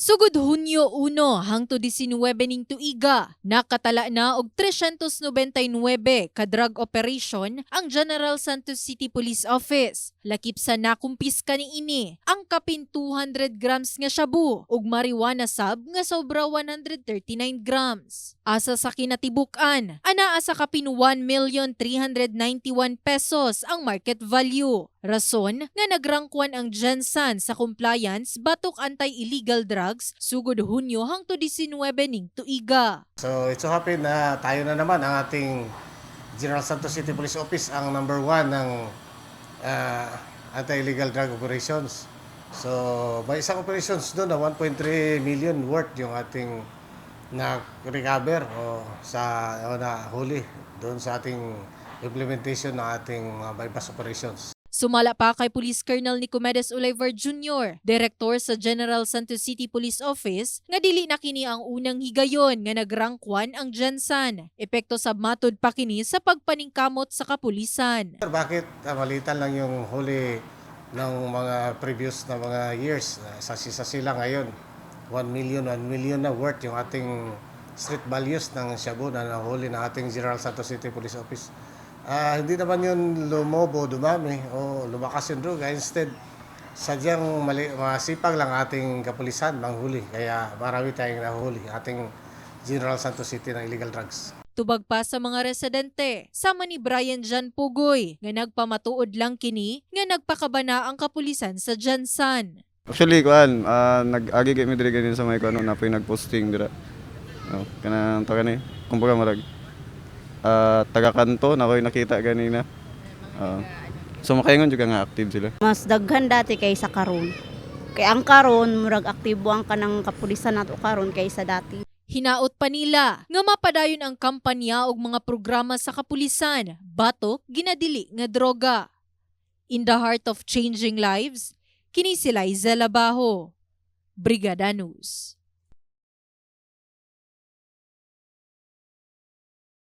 Sugod Hunyo 1 hangtod 19 ning tuiga, nakatala na og 399 ka drug operation ang General Santos City Police Office. Lakip sa nakumpiska ni ini ang kapin 200 grams nga shabu ug marijuana sab nga sobra 139 grams. Asa sa kinatibukan, anaa sa kapin 1,391 pesos ang market value. Rason nga nagrangkwan ang Gensan sa compliance batok anti-illegal drugs sugod Hunyo hangtod 19 ning tuiga. So it so happen na tayo na naman ang ating General Santos City Police Office ang number one ng ah, anti-illegal drug operations. So may isang operations doon na 1.3 million worth yung ating na-recover o sa o na huli doon sa ating implementation ng ating mga bypass operations. Sumala pa kay Police Colonel Nicomedes Oliver Jr., Direktor sa General Santos City Police Office, nga dili na kini ang unang higayon nga nagrangkwan ang Gensan. Epekto sa matod pa kini sa pagpaningkamot sa kapulisan. Bakit ah, malitan lang yung huli ng mga previous na mga years? Sa sisa sila ngayon, 1 million, 1 million na worth yung ating street values ng Shabu na nahuli ng ating General Santos City Police Office. Ah, hindi naman yun lumobo, dumami o lumakas yung droga. Instead, sadyang mali, masipag lang ating kapulisan manghuli. Kaya marami tayong nahuli ating General Santos City ng illegal drugs. Tubag pa sa mga residente, sama ni Brian Jan Pugoy, nga nagpamatuod lang kini nga nagpakabana ang kapulisan sa Gensan. Actually, kuan, ah, nag-agi diri ganin sa may kuan na po'y nag-posting dira. Oh, kanang to kani. Kumbaga marag ah taga kanto na ko'y nakita ganina. Oh. so makaingon juga nga active sila. mas daghan dati kaysa karon. Kay ang karon murag aktibo ang kanang kapulisan nato karon kaysa dati. Hinaot pa nila nga mapadayon ang kampanya og mga programa sa kapulisan, batok ginadili nga droga. In the heart of changing lives, kini sila Izela Baho, Brigada News.